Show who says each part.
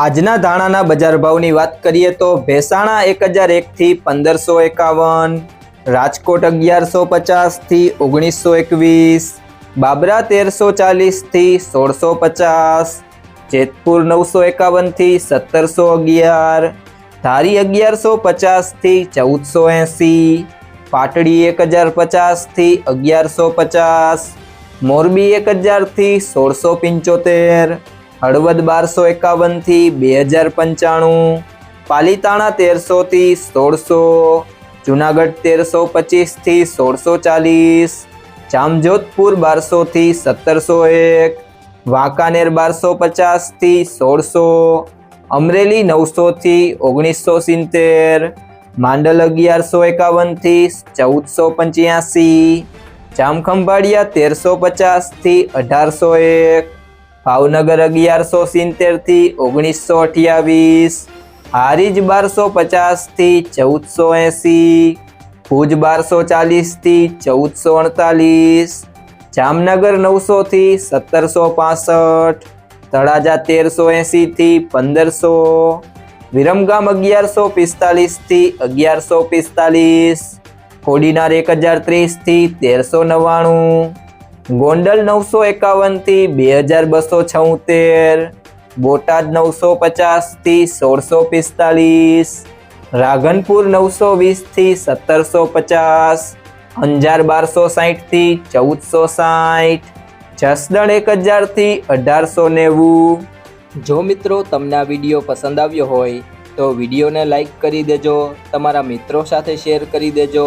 Speaker 1: આજના ધાણાના બજાર ભાવની વાત કરીએ તો ભેસાણા એક હજાર એકથી પંદરસો એકાવન, રાજકોટ અગિયારસો પચાસથી ઓગણીસો એકવીસ, બાબરા તેરસો ચાલીસથી સોળસો પચાસ, જેતપુર નવસો એકાવનથી સત્તરસો અગિયાર, ધારી અગિયારસો પચાસથી ચૌદસો એંસી, પાટડી એક હજાર પચાસથી અગિયારસો પચાસ, મોરબી એક હજારથી સોળસો પંચોતેર હળવદ બારસો એકાવનથી બે હજાર પંચાણું, પાલીતાણા તેરસોથી સોળસો, જુનાગઢ તેરસો પચીસથી સોળસો ચાલીસ, જામજોધપુર બારસોથી સત્તરસો એક, વાંકાનેર બારસો પચાસથી સોળસો, અમરેલી નવસોથી ઓગણીસો સિત્તેર, માંડલ અગિયારસો એકાવનથી ચૌદસો પંચ્યાસી, જામખંભાળિયા તેરસો પચાસથી અઢારસો એક ભાવનગર અગિયારસો સિત્તેરથી ઓગણીસો અઠ્યાવીસ. હારીજ બારસો પચાસથી ચૌદસો એંસી. ભુજ બારસો ચાલીસથી ચૌદસો અડતાલીસ. જામનગર નવસોથી સત્તરસો પાસઠ. તળાજા તેરસો એંસીથી પંદરસો. વિરમગામ અગિયારસો પિસ્તાલીસથી અગિયારસો પિસ્તાલીસ. કોડીનાર એક હજાર ત્રીસથી તેરસો નવ્વાણું. ગોંડલ નવસો એકાવનથી બે હજાર બસો છોતેર, બોટાદ નવસો પચાસથી સોળસો પિસ્તાલીસ, રાધનપુર નવસો વીસથી સત્તરસો પચાસ, અંજાર બારસો સાહીઠથી ચૌદસો સાઠ જસદણ એક હજારથી અઢારસો નેવું. જો મિત્રો તમને આ વીડિયો પસંદ આવ્યો હોય તો વિડીયોને લાઈક કરી દેજો, તમારા મિત્રો સાથે શેર કરી દેજો.